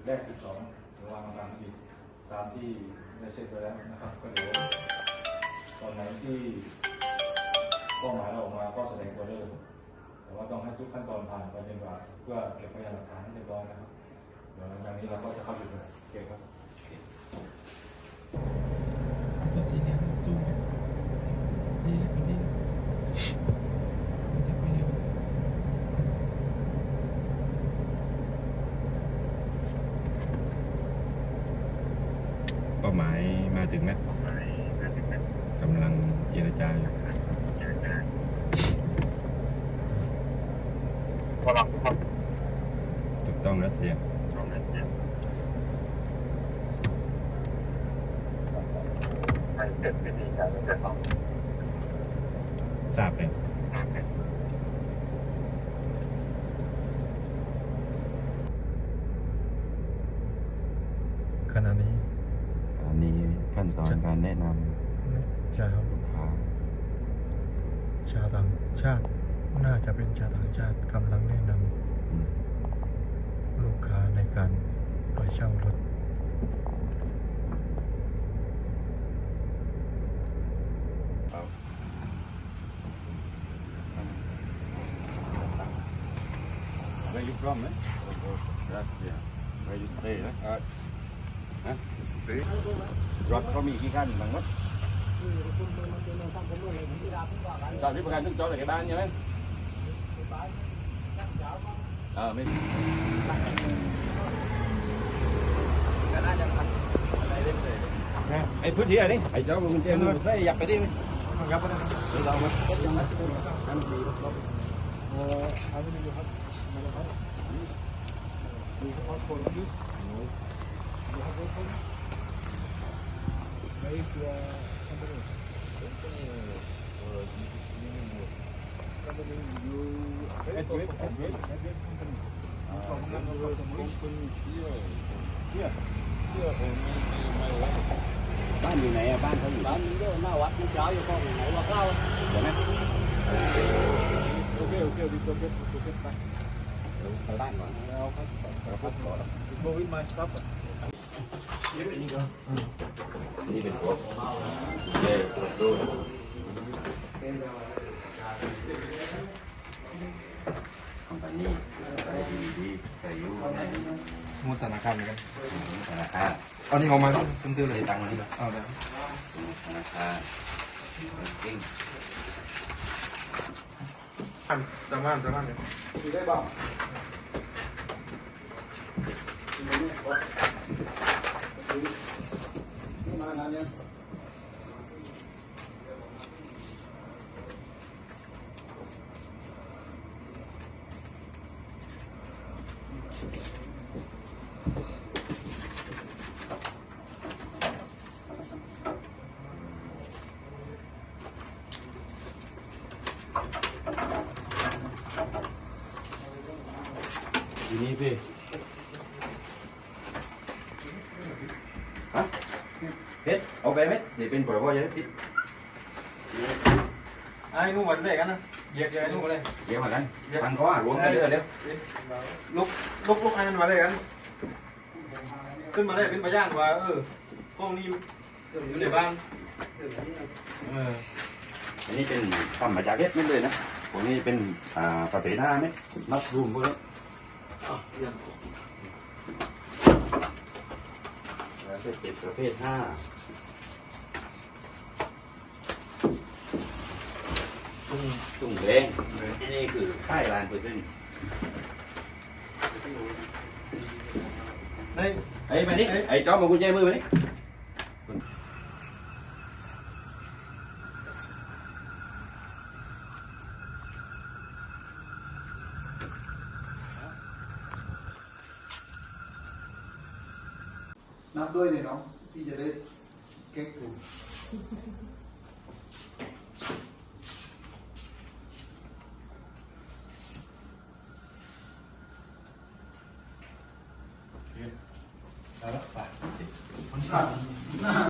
ดแรกจุดสองเดี๋ยวางตามอีกตามที่ได้เสร็จไปแล้วนะครับก็เดี๋ยวตอนไหนที่เป้าหมายเราออกมาก็แสดงตัวได้เลยแต่ว่าต้องให้ทุกขั้นตอนผ่านไปจนกว่าเพื่อเก็บพยานหลักฐานให้เรียบร้อยนะครับเดี๋ยวหลังจากนี้เราก็จะเข้าไปดูเก็บครับตัวสีเหลืองซูมไหมนี่แหละคนนี้มันจะไปเร็ว เป้าหมายมา ถึงแล้วกำลังเจรจาอยู่พลังครับถูกต้องรัสเซียตรงนั้นเนี่ยให้เกิดวิธีการเกิดของทราบเลยขณะนี้อันนี้ ขั้นตอนการแนะนชาวำลูกค้า ชาวต่างชาติ น่าจะเป็นชาวต่างชาติกำลังแนะนอืมำลูกค้าในการปล่อยเช่ารถ Where you from, eh? Russia. Where you stay, eh? Uh, huh? Stay. Drop เขามีกี่ขั้นบางวัดตอนที่ประกันต้องจอดในบ้านใช่ไหมเออไม่ไอ้พื้นที่อะไรนี่ไอ้เจ้ามันเจ้ามันใส่ยับไปดิยับไปดิเรามาอันดีรถบ้าน อยู่ไหนอะบ้านเขาอยู่บ้านเยอะหน้าวัดมันเช้าอยู่ข้างไหนว่าเข้าเดี๋ยวนะโอเคโอเคดิโอเคโอเคไปไปบ้านก่อนแล้วเขาเขาพักก่อน Go with my stuff นี่เป็นพวกเด็กดูคอมพานีไปดีดีไปอยู่ในมุดธนาคารเหมือนกันธนาคารเอานี่ออกมาที่คุณตื้อเลได้ยตังค์มาที่ไหนเอาแล้วธนาคารเก่งตามบ้านตามบ้านเลย ทีนี้พี่ฮะ เพชรเอาไปไหมเดี๋ยวเป็นปล่อยว่าจะติดไอ้นู่นวันแรกกันนะเหยียบเหยียบไอ้นู่นมาเลยเดี๋ยวมากันทางเขาอะรวมกันเยอะเดี๋ยวลุกลุกลุกไอ้นั่นมาเลยกัน ขึ้นมาเลยเป็นพยานว่าเออห้องนี้อยู่ในบ้านเอออันนี้เป็นทำมาจากเพชรนั่นเลยนะพวกนี้เป็นอ่าประเภทหน้าไหมมัสรูมพวกนี้แล้ว เป็นเจ็ดประเภทห้าตุ้งตุ้งแดงอันนี้คือค่ายลานเปอร์เซ็นต์ไอ้ไอ้มานี่ไอ้จอมมากุญแจมือมานี่ นับด้วยเลยน้องพี่จะได้เก๊กถูกแล้วไป หน้า